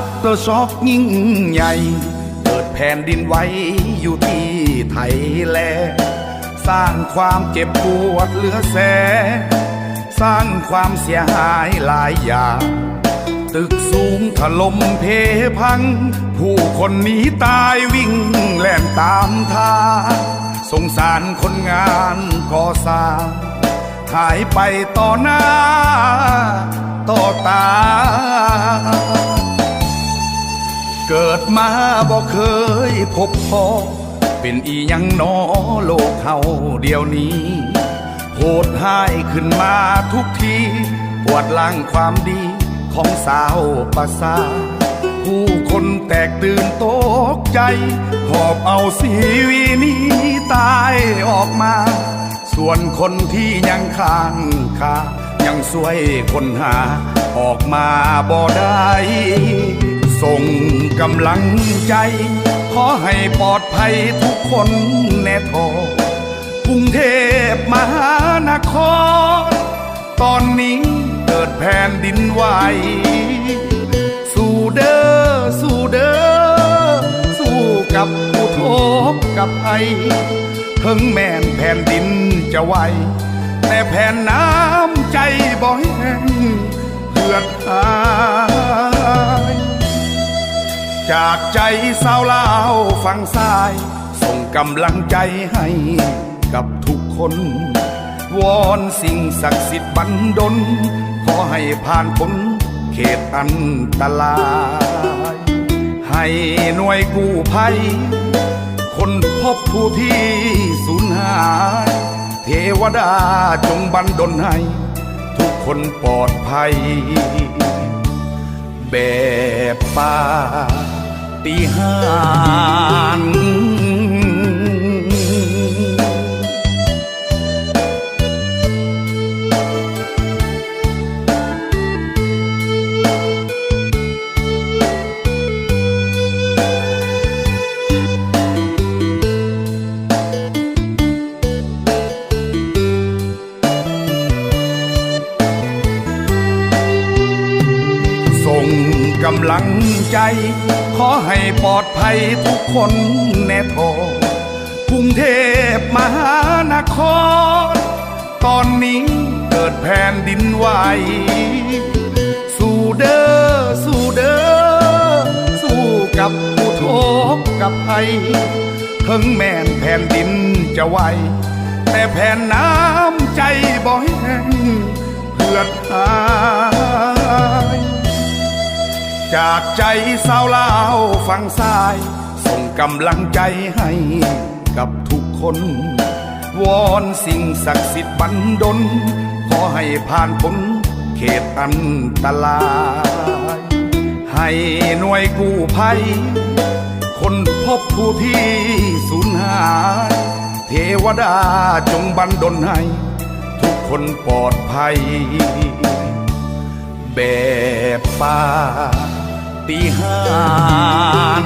อัพเตอร์ช็อกยิ่งใหญ่ เกิดแผ่นดินไหวอยู่ที่ไทยแลนด์สร้างความเจ็บปวดเหลือแส สร้างความเสียหายหลายอย่างตึกสูงถล่มเพพัง ผู้คนหนีตายวิ่งแล่นตามทางสงสารคนงานก่อสร้างหายไปต่อหน้า ต่อตา เคยพบพอ เป็นอีหยังนอโลกเฮาเดียวนี้ โหดหายขึ้นมาทุกที ปวดหลังความดีของสาวประสา ผู้คนแตกตื่นตกใจ หอบเอาสีวีนี้ตายออกมา ส่วนคนที่ยังค้างคายังสวยคนหาออกมาบ่ได้ ส่งกำลังใจ ขอให้ปลอดภัยทุกคนแน่ทอกรุงเทพมหานคร ตอนนี้เกิดแผ่นดินไหว สู้เด้อสู้เด้อสู้กับผู้ทกกับไอถึงแม่นแผ่นดินจะไหว แต่แผ่นน้ำใจบ่แห้งเลือดหา จากใจสาวลาวฝั่งซ้าย ส่งกำลังใจให้กับทุกคน วอนสิ่งศักดิ์สิทธิ์บันดล ขอให้ผ่านพ้นเขตอันตราย ให้หน่วยกู้ภัย คนพบผู้ที่สูญหาย เทวดาจงบันดลให้ ทุกคนปลอดภัยแบบป่า ฏิหาร งใจ ขอให้ปลอดภัยทุกคนแน่ทอกรุงเทพมหานคร ตอนนี้เกิดแผ่นดินไหวสู้เด้อสู้เด้อสู้กับผู้ทกกับภัยถึงแม่นแผ่นดินจะไหวแต่แผ่นน้ำใจบ่แห้งเพื่อหา จากใจสาวลาวฝั่งซ้าย ส่งกำลังใจให้กับทุกคน วอนสิ่งศักดิ์สิทธิ์บันดล ขอให้ผ่านพ้นเขตอันตราย ให้หน่วยกู้ภัย คนพบผู้ที่สูญหาย เทวดาจงบันดลให้ ทุกคนปลอดภัยแบบป่า ฏิหาร